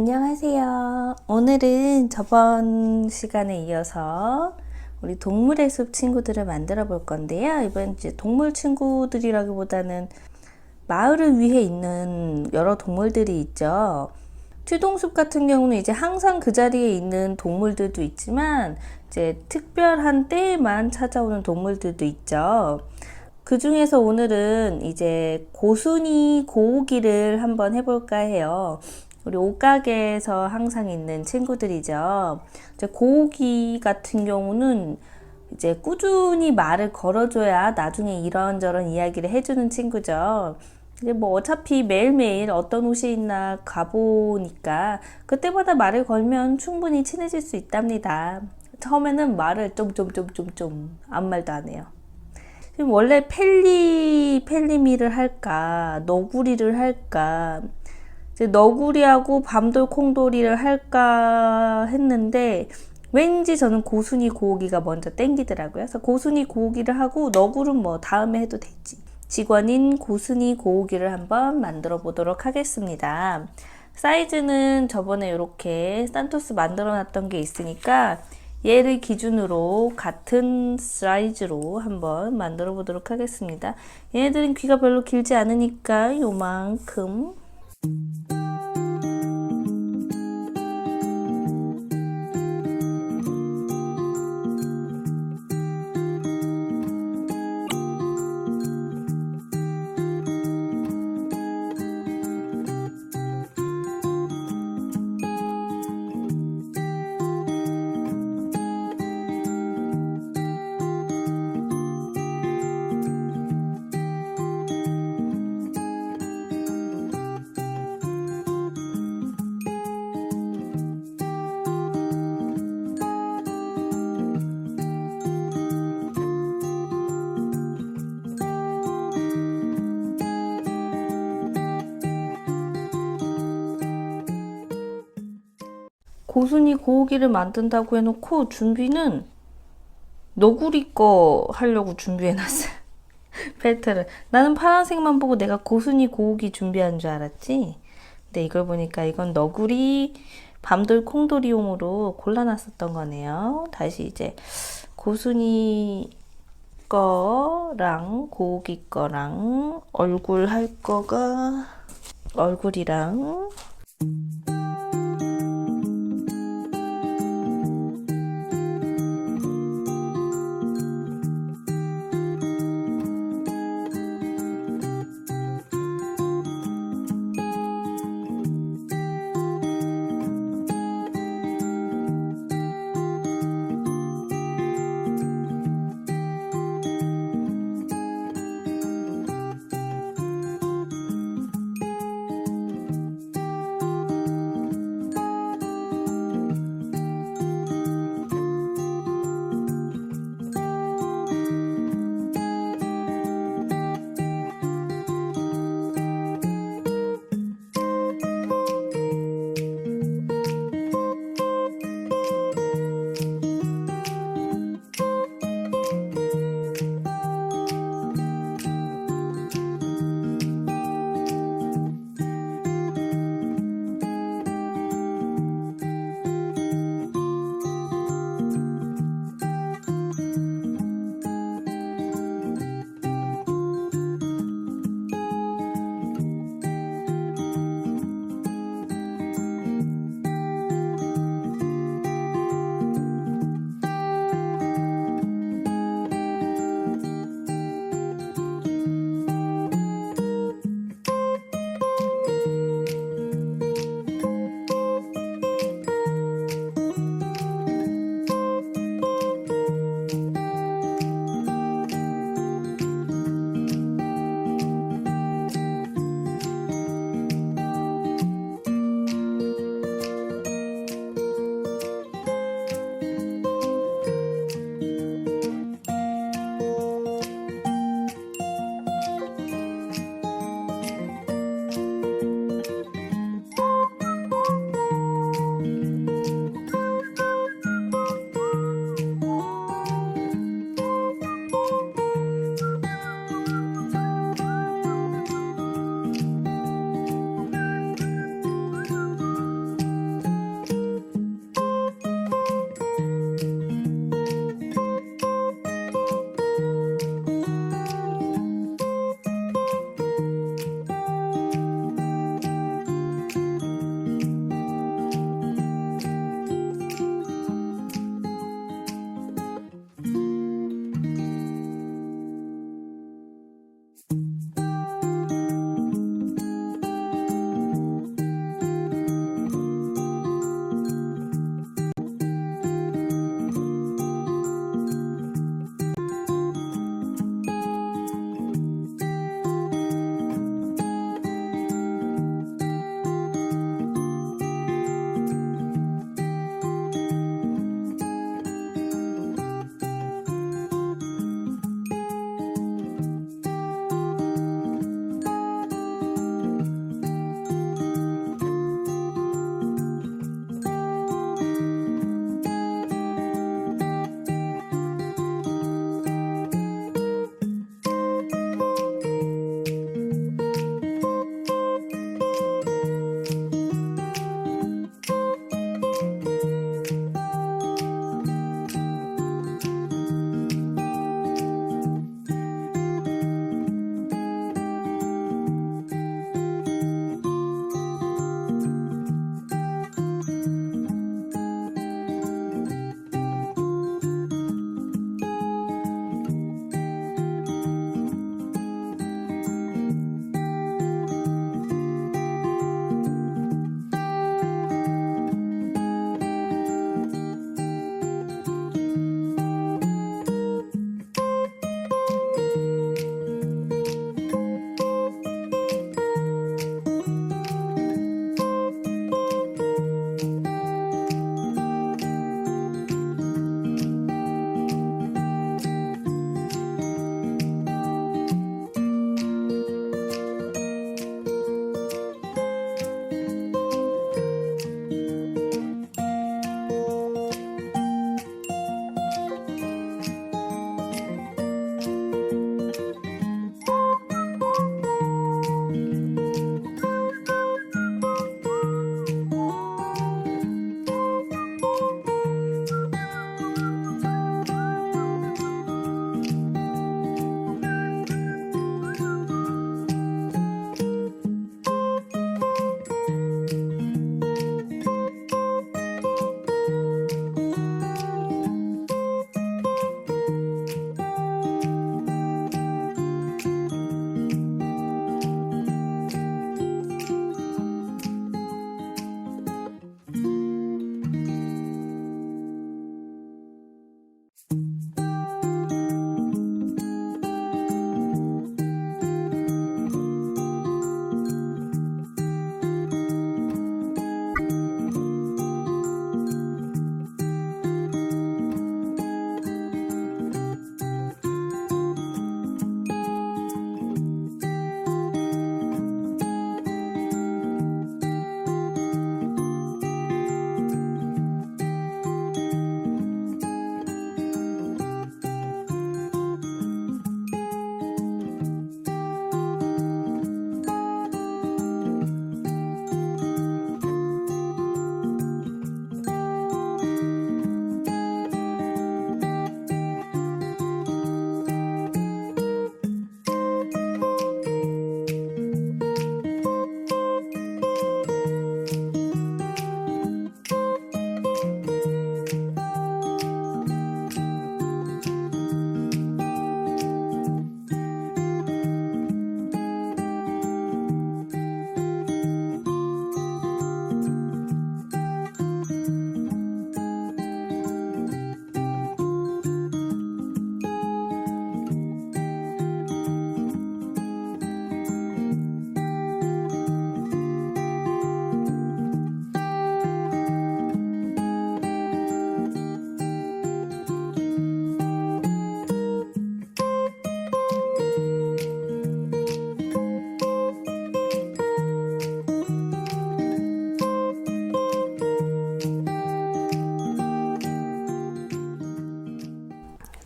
안녕하세요. 오늘은 저번 시간에 이어서 우리 동물의 숲 친구들을 만들어 볼 건데요. 이번 이제 동물 친구들이라기보다는 마을을 위해 있는 여러 동물들이 있죠. 튜동숲 같은 경우는 이제 항상 그 자리에 있는 동물들도 있지만 이제 특별한 때에만 찾아오는 동물들도 있죠. 그 중에서 오늘은 이제 고순이 고우기를 한번 해볼까 해요. 우리 옷가게에서 항상 있는 친구들이죠. 이제 고우기 같은 경우는 이제 꾸준히 말을 걸어줘야 나중에 이런저런 이야기를 해주는 친구죠. 이제 뭐 어차피 매일매일 어떤 옷이 있나 가보니까 그때마다 말을 걸면 충분히 친해질 수 있답니다. 처음에는 말을 좀 좀 좀 좀 좀 아무 말도 안 해요. 원래 펠리 펠리미를 할까 너구리를 할까 이제 너구리하고 밤돌 콩돌이를 할까 했는데 왠지 저는 고순이 고우기가 먼저 땡기더라고요. 그래서 고순이 고우기를 하고 너구리는 뭐 다음에 해도 되지. 직원인 고순이 고우기를 한번 만들어 보도록 하겠습니다. 사이즈는 저번에 이렇게 산토스 만들어 놨던 게 있으니까 얘를 기준으로 같은 사이즈로 한번 만들어 보도록 하겠습니다. 얘네들은 귀가 별로 길지 않으니까 요만큼 Thank you. 고순이 고우기를 만든다고 해놓고 준비는 너구리 거 하려고 준비해놨어요. 펠트를. 나는 파란색만 보고 내가 고순이 고우기 준비한 줄 알았지. 근데 이걸 보니까 이건 너구리 밤돌 콩돌이용으로 골라놨었던 거네요. 다시 이제 고순이 거랑 고우기 거랑 얼굴 할 거가 얼굴이랑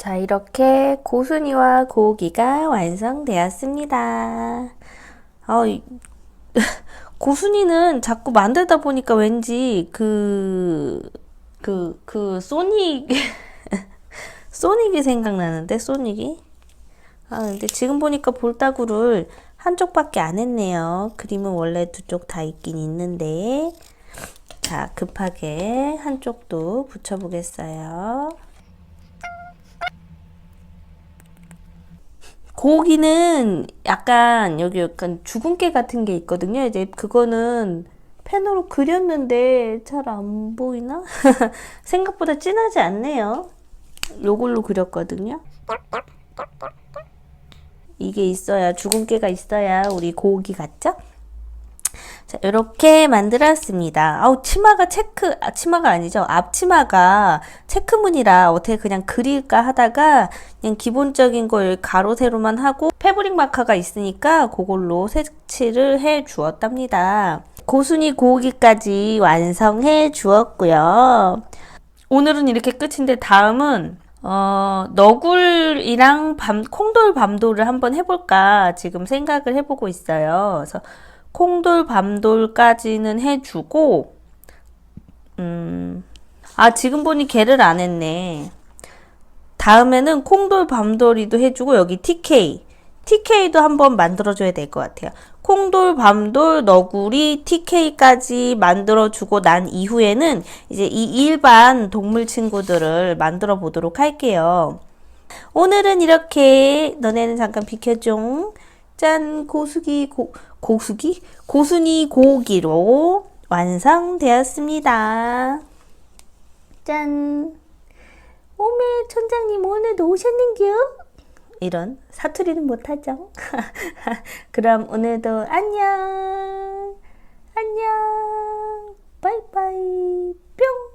자, 이렇게 고순이와 고기가 완성되었습니다. 어, 이- 고순이는 자꾸 만들다 보니까 왠지 그, 그, 그, 소닉, 소닉이 생각나는데, 소닉이? 아, 근데 지금 보니까 볼따구를 한쪽밖에 안 했네요. 그림은 원래 두 쪽 다 있긴 있는데. 자, 급하게 한쪽도 붙여보겠어요. 고기는 약간 여기 약간 주근깨 같은 게 있거든요. 이제 그거는 펜으로 그렸는데 잘 안 보이나? 생각보다 진하지 않네요. 요걸로 그렸거든요. 이게 있어야 주근깨가 있어야 우리 고기 같죠? 자, 이렇게 만들었습니다. 아우, 치마가 체크, 아, 치마가 아니죠. 앞치마가 체크무늬라 어떻게 그냥 그릴까 하다가 그냥 기본적인 걸 가로, 세로만 하고 패브릭 마커가 있으니까 그걸로 색칠을 해 주었답니다. 고순이 고기까지 완성해 주었고요. 오늘은 이렇게 끝인데 다음은 어, 너굴이랑 밤, 콩돌 밤돌을 한번 해볼까 지금 생각을 해보고 있어요. 그래서 콩돌 밤돌까지는 해주고, 음, 아, 지금 보니 걔를 안 했네. 다음에는 콩돌 밤돌이도 해주고, 여기 TK. TK도 한번 만들어줘야 될 것 같아요. 콩돌, 밤돌, 너구리, TK까지 만들어주고 난 이후에는 이제 이 일반 동물 친구들을 만들어 보도록 할게요. 오늘은 이렇게, 너네는 잠깐 비켜줘. 짠! 고수기, 고, 고수기? 고순이 고기로 완성되었습니다. 짠! 오메, 촌장님 오늘도 오셨는겨? 이런 사투리는 못하죠. 그럼 오늘도 안녕! 안녕! 바이바이! 뿅!